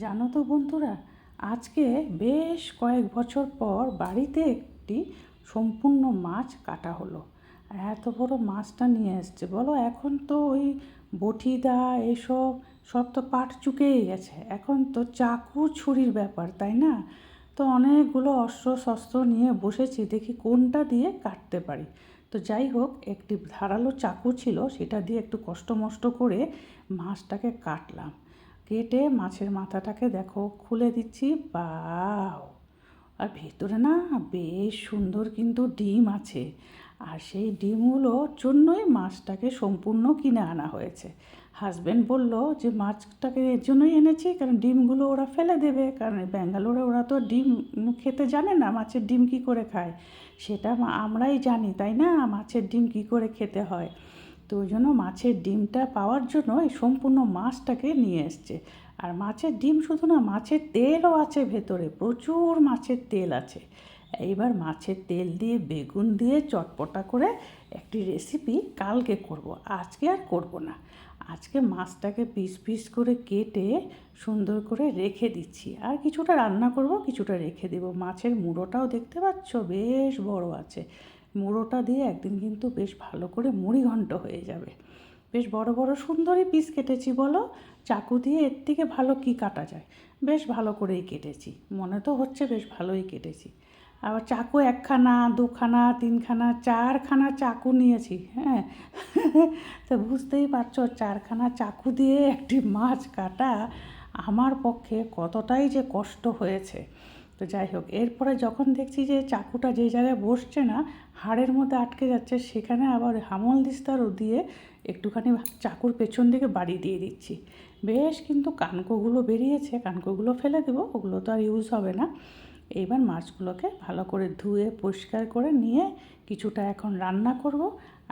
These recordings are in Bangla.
জানো তো বন্ধুরা, আজকে বেশ কয়েক বছর পর বাড়িতে একটি সম্পূর্ণ মাছ কাটা হলো। এত বড় মাছটা নিয়ে এসছে, বলো? এখন তো ওই বটিদা, এসব সব তো পাট চুকেই গেছে। এখন তো চাকু ছুরির ব্যাপার, তাই না? তো অনেকগুলো অস্ত্র শস্ত্র নিয়ে বসেছি, দেখি কোনটা দিয়ে কাটতে পারি। তো যাই হোক, একটি ধারালো চাকু ছিল, সেটা দিয়ে একটু কষ্ট মষ্ট করে মাছটাকে কাটলাম। কেটে মাছের মাথাটাকে দেখো খুলে দিচ্ছি। বাও! আর ভেতরে না বেশ সুন্দর কিন্তু ডিম আছে। আর সেই ডিমগুলোর জন্যই মাছটাকে সম্পূর্ণ কিনে আনা হয়েছে। হাজব্যান্ড বলল যে, মাছটাকে এর জন্যই এনেছি কারণ ডিমগুলো ওরা ফেলে দেবে। কারণ ব্যাঙ্গালোরে ওরা তো ডিম খেতে জানে না মাছের ডিম কী করে খায়। সেটা আমরাই জানি, তাই না? মাছের ডিম কী করে খেতে হয়? তো ওই জন্য মাছের ডিমটা পাওয়ার জন্য এই সম্পূর্ণ মাছটাকে নিয়ে এসছে। আর মাছের ডিম শুধু না, মাছের তেলও আছে ভেতরে, প্রচুর মাছের তেল আছে। এইবার মাছের তেল দিয়ে, বেগুন দিয়ে চটপটা করে একটি রেসিপি কালকে করব, আজকে আর করব না। আজকে মাছটাকে পিস পিস করে কেটে সুন্দর করে রেখে দিচ্ছি। আর কিছুটা রান্না করব, কিছুটা রেখে দেবো। মাছের মুড়োটাও দেখতে পাচ্ছ, বেশ বড় আছে। মুড়োটা দিয়ে একদিন কিন্তু বেশ ভালো করে মুড়ি ঘন্ট হয়ে যাবে। বেশ বড় বড় সুন্দরই পিস কেটেছি বলো? চাকু দিয়ে এর থেকে ভালো কি কাটা যায়? বেশ ভালো করেই কেটেছি। মনে তো হচ্ছে বেশ ভালোই কেটেছি। আবার চাকু একখানা, দুখানা, তিনখানা, চারখানা চাকু নিয়েছি হ্যাঁ? তো বুঝতেই পারছ, চারখানা চাকু দিয়ে একটি মাছ কাটা আমার পক্ষে কতটাই যে কষ্ট হয়েছে। তো যাই হোক, এরপরে যখন দেখছি যে চাকুটা যে জায়গায় বসছে না, হাড়ের মধ্যে আটকে যাচ্ছে, সেখানে আবার হামল দিস্তারও দিয়ে একটুখানি চাকুর পেছন দিকে বাড়ি দিয়ে দিচ্ছি। বেশ কিন্তু কানকোগুলো বেরিয়েছে, কানকোগুলো ফেলে দেবো, ওগুলো তো আর ইউজ হবে না। এইবার মাছগুলোকে ভালো করে ধুয়ে, পরিষ্কার করে নিয়ে কিছুটা এখন রান্না করব,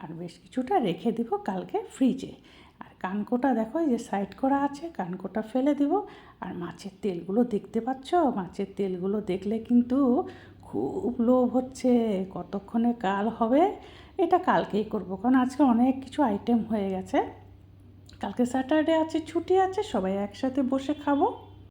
আর বেশ কিছুটা রেখে দিব কালকে ফ্রিজে কানকোটা দেখো, এই যে সাইড করা আছে, কানকোটা ফেলে দিব। আর মাছের তেলগুলো দেখতে পাচ্ছ? মাছের তেলগুলো দেখলে কিন্তু খুব লোভ হচ্ছে। কতক্ষণে কাল হবে? এটা কালকেই করব, কারণ আজকে অনেক কিছু আইটেম হয়ে গেছে। কালকে স্যাটারডে আছে, ছুটি আছে, সবাই একসাথে বসে খাব।